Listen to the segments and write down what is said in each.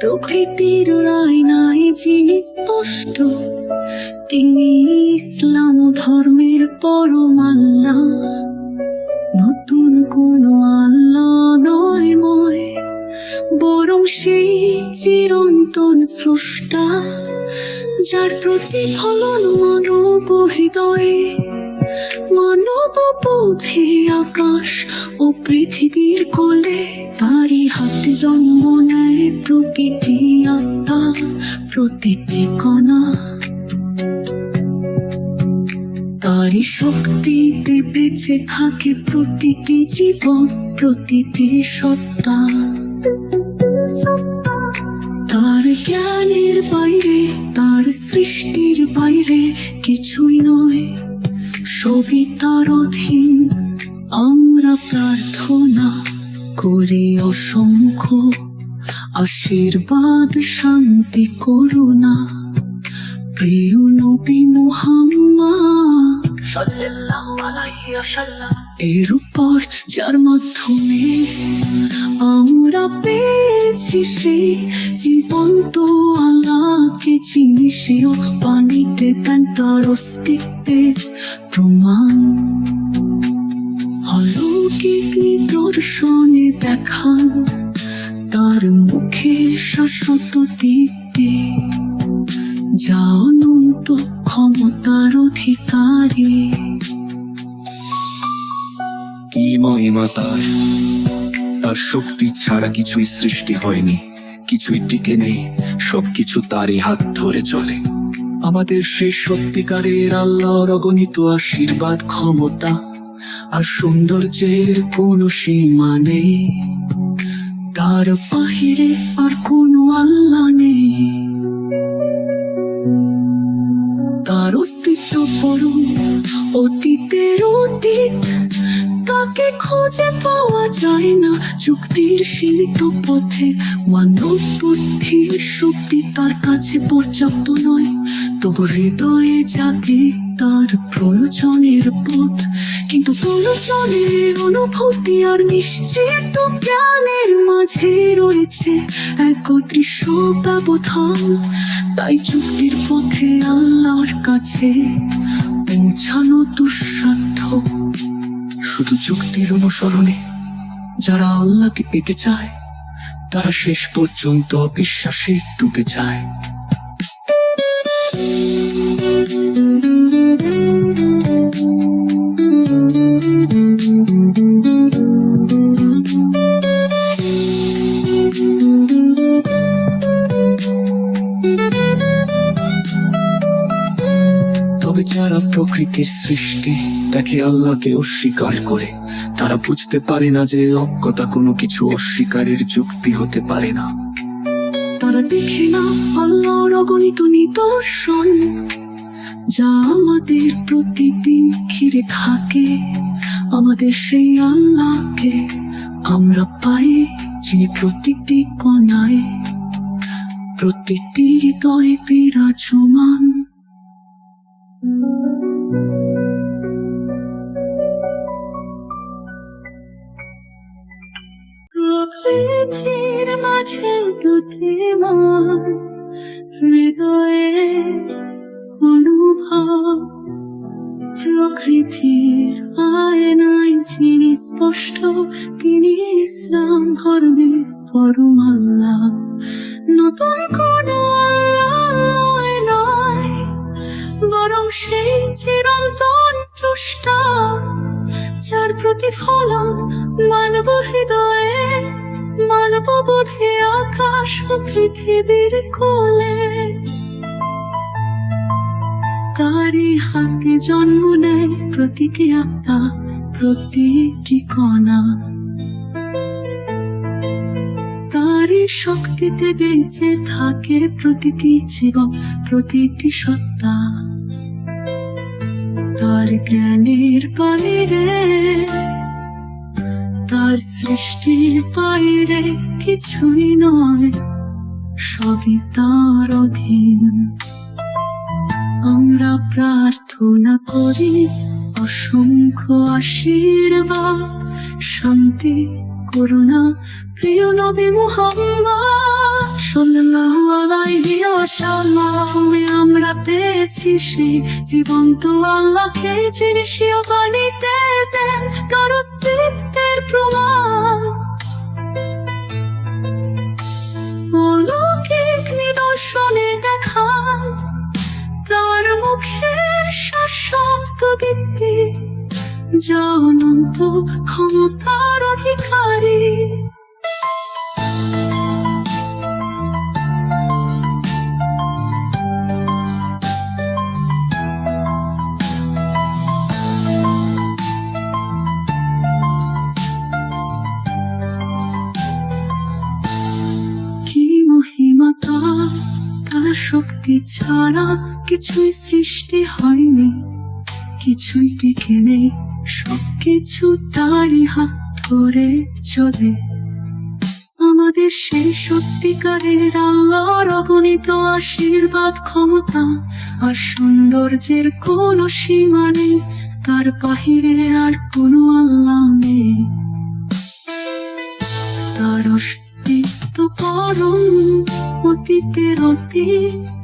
প্রকৃতির রায়নায় যিনি স্পষ্ট, তিনি ইসলাম ধর্মের পরম আল্লাহ নতুন কোন আল্লাহ নয় ময়, বরং সেই চিরন্তন স্রষ্টা। যার প্রতিফলন মানব হৃদয়ে, মানব বুদ্ধি আকাশ ও পৃথিবীর কোলে, তারই হাতে জন্ম নেয় প্রতিটি আত্মা, প্রতিটি কণা। তারই শক্তিতে বেঁচে থাকে প্রতিটি জীবন, প্রতিটি সত্তা। সৃষ্টির বাইরে কিছুই নয়। সবই তার অধীন। আমরা প্রার্থনা করে অসংখ্য আশীর্বাদ, শান্তি, করুণা। প্রিয় নবী মুহাম্মদ সাল্লাল্লাহু আলাইহি ওয়াসাল্লাম। এর উপর যার মাধ্যমে আমরা পেয়েছি সেই জীবন্ত আল্লাহকে চিনি সেও পানিতে দেন তার অস্তিত্বের প্রমাণ। অলৌকিক নিদর্শনে দেখান তার মুখে শাশ্বত দিকতে যা অনন্ত ক্ষমতার অধিকারী। মহিমা তার তার শক্তি ছাড়া কিছুই সৃষ্টি হয়নি, কিছুই টিকে নেই, সবকিছু তারই হাত ধরে চলে। আমাদের সেই সত্যিকারের আল্লাহর অগণিত আশীর্বাদ, ক্ষমতা আর সৌন্দর্যের কোনো সীমা নেই। তার বাহিরে আর কোনো আল্লাহ নেই। অস্তিত্ব পরম অতীতের অতীত। তাকে খুঁজে পাওয়া যায় না যুক্তির সীমিত পথে। মানব বুদ্ধির শক্তি তার কাছে পর্যাপ্ত নয়। তবু হৃদয়ে জাগে তার প্রয়োজনের পথ। কিন্তু প্রয়োজনের অনুভূতি আর নিশ্চিত জ্ঞানের মাঝে রয়েছে এক অদৃশ্য ব্যবধান। তাই চুক্তির পথে আল্লাহর কাছে পৌঁছানো দুঃসাধ্য। শুধু যুক্তির অনুসরণে যারা আল্লাহকে পেতে চায়, তারা শেষ পর্যন্ত বিশ্বাসে ডুবে যায়। তবে যারা প্রকৃতির সৃষ্টি, তাকে আল্লাহকে অস্বীকার করে। তারা বুঝতে পারে না যে অজ্ঞতা কোনো কিছু অস্বীকারের যুক্তি হতে পারে না। তারা দেখে না আল্লাহর অগণিত নিদর্শন, যা আমাদের প্রতিদিন ঘিরে থাকে। আমাদের সেই আল্লাহকে আমরা পাই, যিনি প্রতিটি কণায়, প্রতিটি হৃদয়ে বিরাজমান। প্রকৃতির মাঝে বুদ্ধিমান, হৃদয়ে অনুভব প্রকৃতির আয়নায় যিনি স্পষ্ট, তিনি ইসলাম ধর্মের পরম আল্লাহ নতুন কোন বরং সেই চিরন্তন স্রষ্টা, যার প্রতিফলন মানব হৃদয়ে, মানব বোধে আকাশ পৃথিবীর কোলে তারই হাতে জন্ম নেয় প্রতিটি আত্মা, প্রতিটি কণা। তারই শক্তিতে বেঁচে থাকে প্রতিটি জীবন, প্রতিটি সত্তা। তার জ্ঞানের বাইরে, তার সৃষ্টির বাইরে কিছুই নয়, সবই তার অধীন। আমরা প্রার্থনা করি অসংখ্য আশীর্বাদ, শান্তি, করুণা, প্রিয় নবী মুহাম্মদ সাল্লাল্লাহু আলাইহি ওয়াসাল্লাম। আমরা পেয়েছি সেই জীবন্ত আল্লাহকে যিনি স্বীয় বাণীতে দেন তার অস্তিত্বের প্রমাণ। অলৌকিক নিদর্শনে দেখান তার মুখের শাশ্বত দীপ্তি যা ক্ষমতার অধিকারী। শক্তি ছাড়া কিছুই সৃষ্টি হয়নি। কিছুই টিকে নেই, সবকিছু তারই হাত ধরে চলে। আমাদের সেই সত্যিকারের আল্লাহর অগণিত আশীর্বাদ ক্ষমতা আর সৌন্দর্যের কোনো সীমা নেই, তার বাহিরে আর কোনো আল্লাহ নেই। তার অস্তিত্ব পরম অতীতের অতীত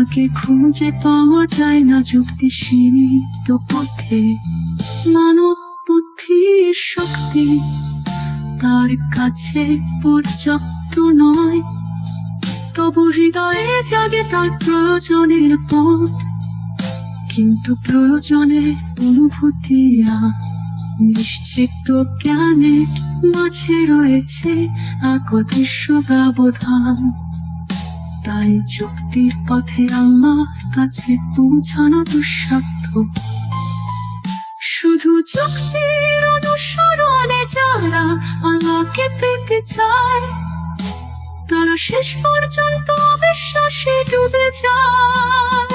তাকে খুঁজে পাওয়া যায় না যুক্তি সীমিত পথে। মানব বুদ্ধির শক্তি, তার কাছে পর্যাপ্ত নয়। তবু হৃদয়ে জাগে তার প্রয়োজনের পথ। কিন্তু প্রয়োজনে অনুভূতি নিশ্চিত জ্ঞানের মাঝে রয়েছে এক অদৃশ্য ব্যবধান। তাই যুক্তির পথে আল্লাহ কাছে পৌঁছানো দুঃসাধ্য। শুধু যুক্তির অনুসরণে যারা আল্লাহকে পেতে চায়, তারা শেষ পর্যন্ত অবিশ্বাসে ডুবে যায়।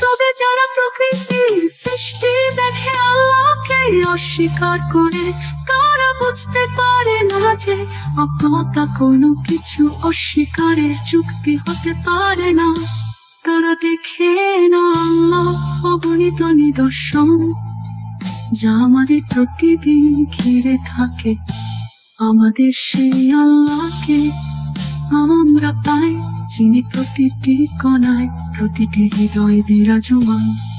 তবে যারা প্রকৃতির সৃষ্টি দেখে আল্লাহকে অস্বীকার করে, তারা বুঝতে পারে না যে অজ্ঞতা কোনো কিছু অস্বীকারের যুক্তি হতে পারে না। তারা দেখে না আল্লাহ অগণিত নিদর্শন, যা আমাদের প্রতিদিন ঘিরে থাকে। আমাদের সেই আল্লাহকে আমরা পাই, যিনি প্রতিটি কণায়, প্রতিটি হৃদয় বিরাজমান।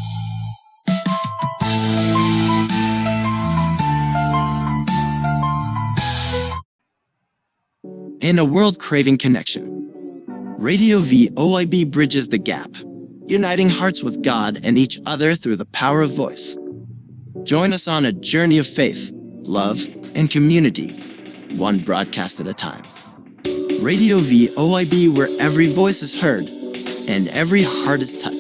In a world craving connection, Radio V OIB bridges the gap, uniting hearts with God and each other through the power of voice. Join us on a journey of faith, love, and community, one broadcast at a time. Radio V OIB, where every voice is heard and every heart is touched.